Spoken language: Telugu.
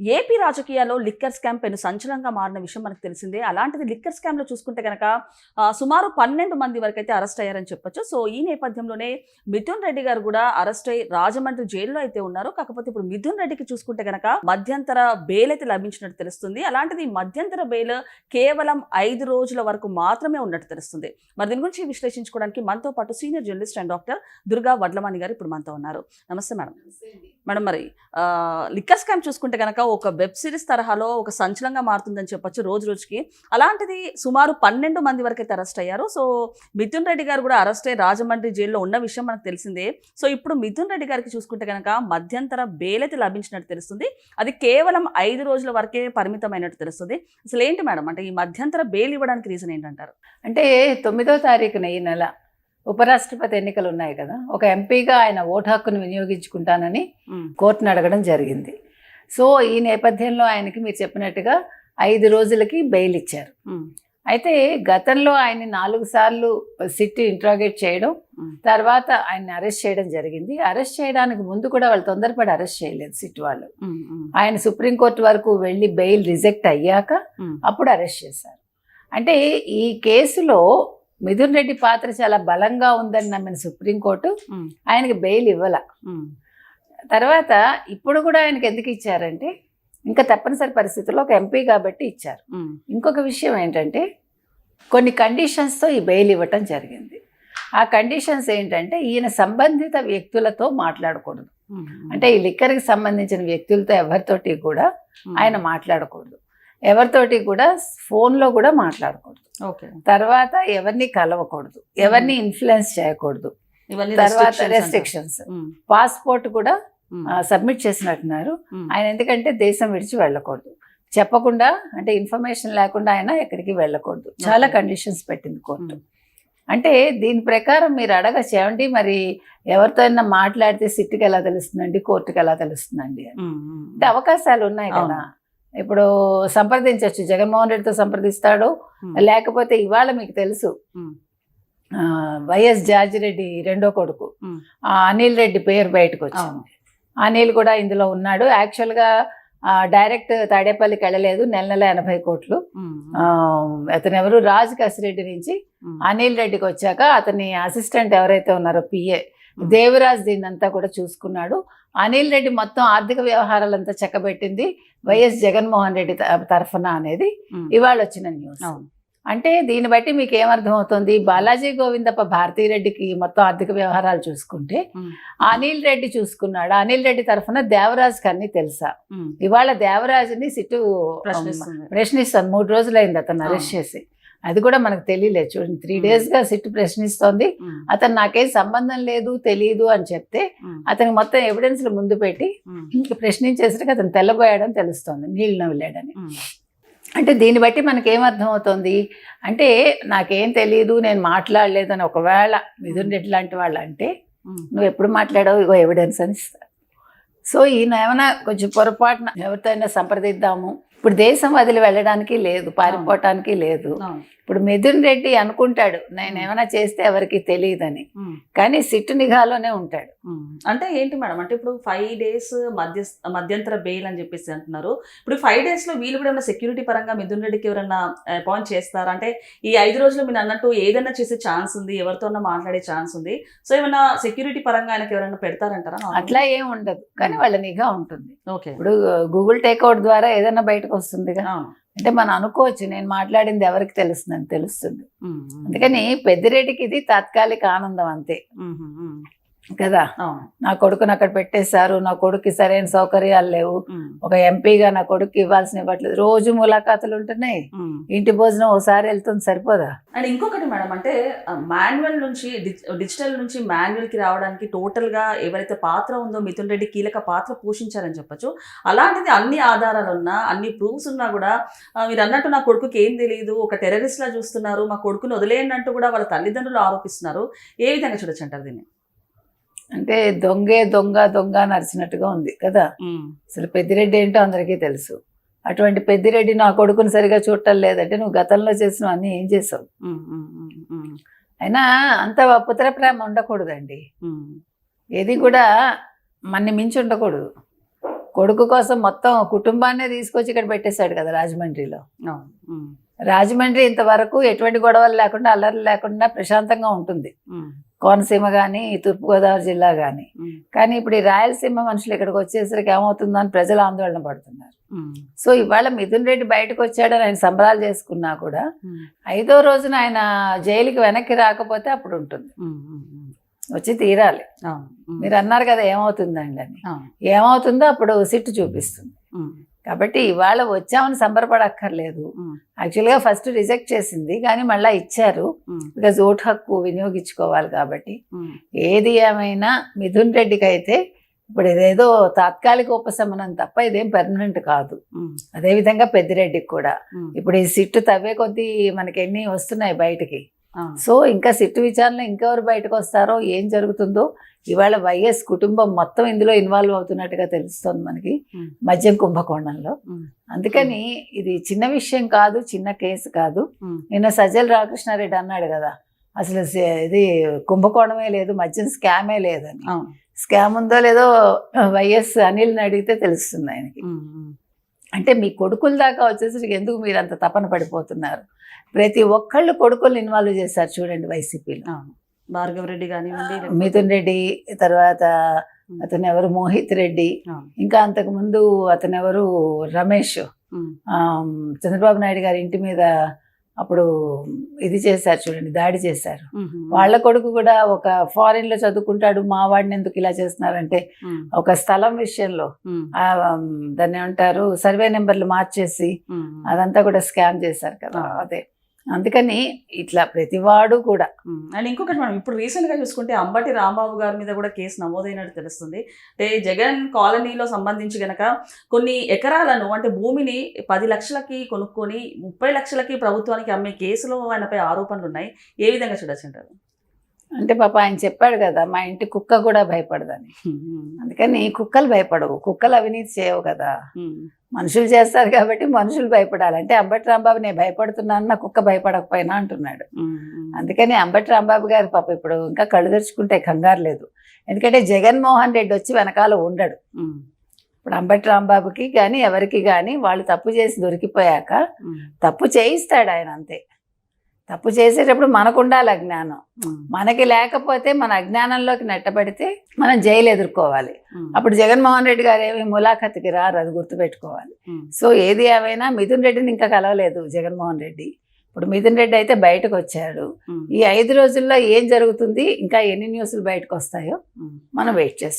ఏపీ రాజకీయాల్లో లిక్కర్ స్కామ్ పెను సంచలనంగా మారిన విషయం మనకు తెలిసిందే. అలాంటిది లిక్కర్ స్కామ్లో చూసుకుంటే కనుక సుమారు పన్నెండు మంది వరకు అయితే అరెస్ట్ అయ్యారని చెప్పొచ్చు. సో ఈ నేపథ్యంలోనే మిథున్ రెడ్డి గారు కూడా అరెస్ట్ అయ్యి రాజమండ్రి జైల్లో అయితే ఉన్నారు. కాకపోతే ఇప్పుడు మిథున్ రెడ్డికి చూసుకుంటే కనుక మధ్యంతర బెయిల్ అయితే లభించినట్టు తెలుస్తుంది. అలాంటిది మధ్యంతర బెయిల్ కేవలం ఐదు రోజుల వరకు మాత్రమే ఉన్నట్టు తెలుస్తుంది. మరి దీని గురించి విశ్లేషించుకోవడానికి మనతో పాటు senior journalist and doctor Durga Vadlamani గారు ఇప్పుడు మనతో ఉన్నారు. నమస్తే మేడం. మేడం మరి లిక్కర్ స్కామ్ చూసుకుంటే కనుక ఒక వెబ్ సిరీస్ తరహాలో ఒక సంచలనంగా మారుతుందని చెప్పొచ్చు రోజు రోజుకి. అలాంటిది సుమారు పన్నెండు మంది వరకు అయితే అరెస్ట్ అయ్యారు. సో మిథున్ రెడ్డి గారు కూడా అరెస్ట్ అయ్యి రాజమండ్రి జైల్లో ఉన్న విషయం మనకు తెలిసిందే. సో ఇప్పుడు మిథున్ రెడ్డి గారికి చూసుకుంటే కనుక మధ్యంతర బెయిల్ అయితే లభించినట్టు తెలుస్తుంది. అది కేవలం ఐదు రోజుల వరకే పరిమితమైనట్టు తెలుస్తుంది. అసలు ఏంటి మేడం? అంటే ఈ మధ్యంతర బెయిల్ ఇవ్వడానికి రీజన్ ఏంటంటారు? అంటే తొమ్మిదో తారీఖున ఈ నెల ఉపరాష్ట్రపతి ఎన్నికలు ఉన్నాయి కదా. ఒక ఎంపీగా ఆయన ఓటు హక్కును వినియోగించుకుంటానని కోర్టును అడగడం జరిగింది. సో ఈ నేపథ్యంలో ఆయనకి మీరు చెప్పినట్టుగా ఐదు రోజులకి బెయిల్ ఇచ్చారు. అయితే గతంలో ఆయన నాలుగు సార్లు సిట్ ఇంట్రాగేట్ చేయడం తర్వాత ఆయన్ని అరెస్ట్ చేయడం జరిగింది. అరెస్ట్ చేయడానికి ముందు కూడా వాళ్ళు తొందరపడి అరెస్ట్ చేయలేదు సిట్ వాళ్ళు. ఆయన సుప్రీంకోర్టు వరకు వెళ్ళి బెయిల్ రిజెక్ట్ అయ్యాక అప్పుడు అరెస్ట్ చేశారు. అంటే ఈ కేసులో మిథున్ రెడ్డి పాత్ర చాలా బలంగా ఉందని నమ్మిన సుప్రీంకోర్టు ఆయనకి బెయిల్ ఇవ్వాల. తర్వాత ఇప్పుడు కూడా ఆయనకి ఎందుకు ఇచ్చారంటే ఇంకా తప్పనిసరి పరిస్థితుల్లో ఒక ఎంపీ కాబట్టి ఇచ్చారు. ఇంకొక విషయం ఏంటంటే కొన్ని కండిషన్స్తో ఈ బెయిల్ ఇవ్వటం జరిగింది. ఆ కండిషన్స్ ఏంటంటే ఈయన సంబంధిత వ్యక్తులతో మాట్లాడకూడదు. అంటే ఈ లిక్కర్కి సంబంధించిన వ్యక్తులతో ఎవరితోటి కూడా ఆయన మాట్లాడకూడదు. ఎవరితోటి కూడా ఫోన్లో కూడా మాట్లాడకూడదు. ఓకే. తర్వాత ఎవరిని కలవకూడదు. ఎవరిని ఇన్ఫ్లుయెన్స్ చేయకూడదు. ఇవన్నీ తర్వాత. రెస్ట్రిక్షన్స్ పాస్పోర్ట్ కూడా సబ్మిట్ చేసినట్టున్నారు. ఆయన ఎందుకంటే దేశం విడిచి వెళ్ళకూడదు. చెప్పకుండా అంటే ఇన్ఫర్మేషన్ లేకుండా ఆయన ఎక్కడికి వెళ్ళకూడదు. చాలా. కండిషన్స్ పెట్టింది కోర్టు. అంటే దీని ప్రకారం మీరు అడగచ్చు ఏమండి మరి ఎవరితో అయినా మాట్లాడితే సిట్టుకి ఎలా తెలుస్తుందండి కోర్టుకి ఎలా తెలుస్తుందండి అంటే అవకాశాలు ఉన్నాయి కదా. ఇప్పుడు సంప్రదించవచ్చు జగన్మోహన్ రెడ్డితో సంప్రదిస్తాడు. లేకపోతే ఇవాళ మీకు తెలుసు. వైఎస్ జార్జి రెడ్డి రెండో కొడుకు. అనిల్ రెడ్డి పేరు బయటకు వచ్చింది. అనిల్ కూడా ఇందులో ఉన్నాడు. యాక్చువల్గా డైరెక్ట్ తాడేపల్లికి వెళ్ళలేదు. నెల నెల ఎనభై కోట్లు. అతను ఎవరు? రాజు కసిరెడ్డి నుంచి అనిల్ రెడ్డికి వచ్చాక అతని అసిస్టెంట్ ఎవరైతే ఉన్నారో పిఏ. దేవరాజ్ దీన్నంతా కూడా చూసుకున్నాడు. అనిల్ రెడ్డి మొత్తం ఆర్థిక వ్యవహారాలంతా చక్కబెట్టింది. వైఎస్ జగన్మోహన్ రెడ్డి తరఫున అనేది ఇవాళ వచ్చిన న్యూస్. అంటే దీన్ని బట్టి మీకు ఏమర్థం అవుతుంది బాలాజీ గోవిందప్ప భారతీరెడ్డికి మొత్తం ఆర్థిక వ్యవహారాలు చూసుకుంటే ఉమ్, అనిల్ రెడ్డి చూసుకున్నాడు? అనిల్ రెడ్డి తరఫున దేవరాజ్కి అన్ని తెలుసా? ఉమ్, ఇవాళ దేవరాజుని సిట్టు ప్రశ్నిస్తుంది. ప్రశ్నిస్తాను. మూడు రోజులైంది అతను అరెస్ట్ చేసి. అది కూడా మనకు తెలియలేదు చూడండి త్రీ Hmm. డేస్గా సిట్టు ప్రశ్నిస్తోంది. అతను నాకేం సంబంధం లేదు తెలియదు అని చెప్తే అతనికి మొత్తం ఎవిడెన్స్లు ముందు పెట్టి ప్రశ్నించేసరికి అతను తెల్లబోయాడని తెలుస్తోంది. నీళ్ళు నవ్వలేడని. అంటే దీన్ని బట్టి మనకి ఏమర్థం అవుతుంది అంటే నాకేం తెలియదు నేను మాట్లాడలేదు అని ఒకవేళ మిథున్ రెడ్డి లాంటి వాళ్ళు అంటే నువ్వు ఎప్పుడు మాట్లాడావు? ఇగో ఎవిడెన్స్ అని సో ఈయన ఏమైనా కొంచెం పొరపాటున ఎవరితో అయినా సంప్రదిద్దాము. ఇప్పుడు దేశం వదిలి వెళ్ళడానికి లేదు పారిపోవటానికి లేదు. ఇప్పుడు మిథున్ రెడ్డి అనుకుంటాడు నేను ఏమైనా చేస్తే ఎవరికి తెలియదని. కానీ సిట్టు నిఘాలోనే ఉంటాడు. అంటే ఏంటి మేడం? అంటే ఇప్పుడు ఫైవ్ డేస్ మధ్య మధ్యంతర బెయిల్ అని చెప్పేసి అంటున్నారు. ఇప్పుడు ఫైవ్ డేస్లో వీళ్ళు కూడా ఏమైనా సెక్యూరిటీ పరంగా మిథున్ రెడ్డికి ఎవరైనా అపాయింట్ చేస్తారా? అంటే ఈ ఐదు రోజులు మీరు అన్నట్టు ఏదైనా చేసే ఛాన్స్ ఉంది ఎవరితోనో మాట్లాడే ఛాన్స్ ఉంది. సో ఏమైనా సెక్యూరిటీ పరంగా ఆయనకి ఎవరైనా పెడతారంటారా? అట్లా ఏం ఉండదు. కానీ వాళ్ళ నిఘా ఉంటుంది. ఓకే. ఇప్పుడు గూగుల్ టేక్అవుట్ ద్వారా ఏదైనా బయటకు వస్తుందిగా. అవును. అంటే మనం అనుకోవచ్చు నేను మాట్లాడింది ఎవరికి తెలుస్తుందని తెలుస్తుంది ఉమ్, ఉమ్. అందుకని పెద్దిరెడ్డికి ఇది తాత్కాలిక ఆనందం అంతే. కదా? నా కొడుకుని అక్కడ పెట్టేశారు నా కొడుకుకి సరైన సౌకర్యాలు లేవు. ఒక ఎంపీగా నా కొడుకు ఇవ్వాల్సిన ఇవ్వట్లేదు. రోజు ములాఖాతులు ఉంటున్నాయి. ఇంటి భోజనం ఓసారి వెళ్తుంది సరిపోదా? అండ్ ఇంకొకటి మేడం అంటే మాన్యువల్ నుంచి డిజిటల్ నుంచి మాన్యువల్కి రావడానికి టోటల్గా ఎవరైతే పాత్ర ఉందో మిథున్ రెడ్డి కీలక పాత్ర పోషించారని చెప్పొచ్చు. అలాంటిది అన్ని ఆధారాలు ఉన్నా అన్ని ప్రూఫ్స్ ఉన్నా కూడా మీరు అన్నట్టు నా కొడుకుకి ఏం తెలియదు ఒక టెర్రరిస్ట్ లా చూస్తున్నారు మా కొడుకుని వదిలేయండి అంటూ కూడా వాళ్ళ తల్లిదండ్రులు ఆరోపిస్తున్నారు. ఏ విధంగా చూడొచ్చు అంటారు దీన్ని? అంటే దొంగే దొంగ దొంగ నరిచినట్టుగా ఉంది కదా. అసలు పెద్దిరెడ్డి ఏంటో అందరికీ తెలుసు. అటువంటి పెద్దిరెడ్డి నా కొడుకుని సరిగా చూడటం లేదంటే నువ్వు గతంలో చేసిన అన్ని ఏం చేసావు? అయినా అంత పుత్ర ప్రేమ ఉండకూడదండి. ఏది కూడా మన్ని మించి ఉండకూడదు. కొడుకు కోసం మొత్తం కుటుంబాన్నే తీసుకొచ్చి ఇక్కడ పెట్టేశాడు కదా రాజమండ్రిలో. రాజమండ్రి ఇంతవరకు ఎటువంటి గొడవలు లేకుండా అల్లర్లు లేకుండా ప్రశాంతంగా ఉంటుంది. కోనసీమ కానీ తూర్పుగోదావరి జిల్లా కానీ. కానీ ఇప్పుడు ఈ రాయలసీమ మనుషులు ఇక్కడికి వచ్చేసరికి ఏమవుతుందో అని ప్రజలు ఆందోళన పడుతున్నారు. సో ఇవాళ మిథున్ రెడ్డి బయటకు వచ్చాడని ఆయన సంబరాలు చేసుకున్నా కూడా. ఐదో రోజున ఆయన జైలుకి వెనక్కి రాకపోతే అప్పుడు ఉంటుంది. వచ్చి తీరాలి. మీరు అన్నారు కదా ఏమవుతుందండి అని. ఏమవుతుందో అప్పుడు సిట్టు చూపిస్తుంది. కాబట్టి ఇవాళ వచ్చామని సంబరపడక్కర్లేదు. యాక్చువల్గా ఫస్ట్ రిజెక్ట్ చేసింది కానీ మళ్ళీ ఇచ్చారు. బికాజ్ ఓటు హక్కు వినియోగించుకోవాలి కాబట్టి. ఏది ఏమైనా మిథున్ రెడ్డికి అయితే ఇప్పుడు ఇదేదో తాత్కాలిక ఉపశమనం తప్ప ఇదేం పెర్మనెంట్ కాదు. అదేవిధంగా పెద్దిరెడ్డికి కూడా. ఇప్పుడు ఈ సిట్టు తవ్వే కొద్దీ మనకి ఎన్ని వస్తున్నాయి బయటికి. సో ఇంకా సిట్టు విచారణ ఇంకెవరు బయటకు వస్తారో ఏం జరుగుతుందో ఇవాళ వైఎస్ కుటుంబం మొత్తం ఇందులో ఇన్వాల్వ్ అవుతున్నట్టుగా తెలుస్తోంది మనకి. మద్యం కుంభకోణంలో. అందుకని ఇది చిన్న విషయం కాదు చిన్న కేసు కాదు. నిన్న సజ్జల రామకృష్ణారెడ్డి అన్నాడు కదా అసలు ఇది కుంభకోణమే లేదు మద్యం స్కామే లేదని. స్కామ్ ఉందో లేదో వైఎస్ అనిల్ని అడిగితే తెలుస్తుంది ఆయనకి. అంటే మీ కొడుకుల దాకా వచ్చేసరికి ఎందుకు మీరు అంత తపన పడిపోతున్నారు? ప్రతి ఒక్కళ్ళు కొడుకుల్ని ఇన్వాల్వ్ చేశారు చూడండి వైసీపీలో. భార్గవ్ రెడ్డి కానివ్వండి మిథున్ రెడ్డి తర్వాత అతను ఎవరు? మోహిత్ రెడ్డి. ఇంకా అంతకు ముందు అతను ఎవరు? రమేష్. చంద్రబాబు నాయుడు గారి ఇంటి మీద అప్పుడు ఇది చేశారు చూడండి దాడి చేశారు. వాళ్ళ కొడుకు కూడా ఒక ఫారిన్లో చదువుకుంటాడు మా వాడిని ఎందుకు ఇలా చేస్తున్నారంటే. ఒక స్థలం విషయంలో దాన్ని ఏమంటారు సర్వే నెంబర్లు మార్చేసి. అదంతా కూడా స్కామ్ చేశారు కదా. అదే అందుకని ఇట్లా ప్రతివాడు కూడా. అండ్ ఇంకొకటి మనం ఇప్పుడు రీసెంట్గా చూసుకుంటే అంబటి రాంబాబు గారి మీద కూడా కేసు నమోదైనట్టు తెలుస్తుంది. అంటే జగన్ కాలనీలో సంబంధించి గనక కొన్ని ఎకరాలను అంటే భూమిని పది లక్షలకి కొనుక్కొని ముప్పై లక్షలకి ప్రభుత్వానికి అమ్మే కేసులో ఆయనపై ఆరోపణలు ఉన్నాయి ఏ విధంగా చూడొచ్చు అంటారు? అంటే పాప ఆయన చెప్పాడు కదా మా ఇంటి కుక్క కూడా భయపడదని. అందుకని కుక్కలు భయపడవు. కుక్కలు అవినీతి చేయవు కదా. మనుషులు చేస్తారు కాబట్టి మనుషులు భయపడాలి. అంటే అంబటి రాంబాబు నేను భయపడుతున్నాను నా కుక్క భయపడకపోయినా అంటున్నాడు. అందుకని అంబటి రాంబాబు గారు పాప ఇప్పుడు ఇంకా కళ్ళు తెరుచుకుంటే కంగారు లేదు. ఎందుకంటే జగన్మోహన్ రెడ్డి వచ్చి వెనకాల ఉండడు. ఇప్పుడు అంబటి రాంబాబుకి కానీ ఎవరికి కానీ వాళ్ళు తప్పు చేసి దొరికిపోయాక తప్పు చేయిస్తాడు ఆయన అంతే. తప్పు చేసేటప్పుడు మనకు ఉండాలి అజ్ఞానం మనకి లేకపోతే మన అజ్ఞానంలోకి నెట్టబడితే మనం జైలు ఎదుర్కోవాలి. అప్పుడు జగన్మోహన్ రెడ్డి గారు ఏమి ములాఖత్కి రారు అది గుర్తుపెట్టుకోవాలి. సో ఏది ఏమైనా మిథున్ రెడ్డిని ఇంకా కలవలేదు జగన్మోహన్ రెడ్డి. ఇప్పుడు మిథున్ రెడ్డి అయితే బయటకు వచ్చాడు. ఈ ఐదు రోజుల్లో ఏం జరుగుతుంది? ఇంకా ఎన్ని న్యూస్లు బయటకు వస్తాయో మనం వెయిట్ చేస్తాం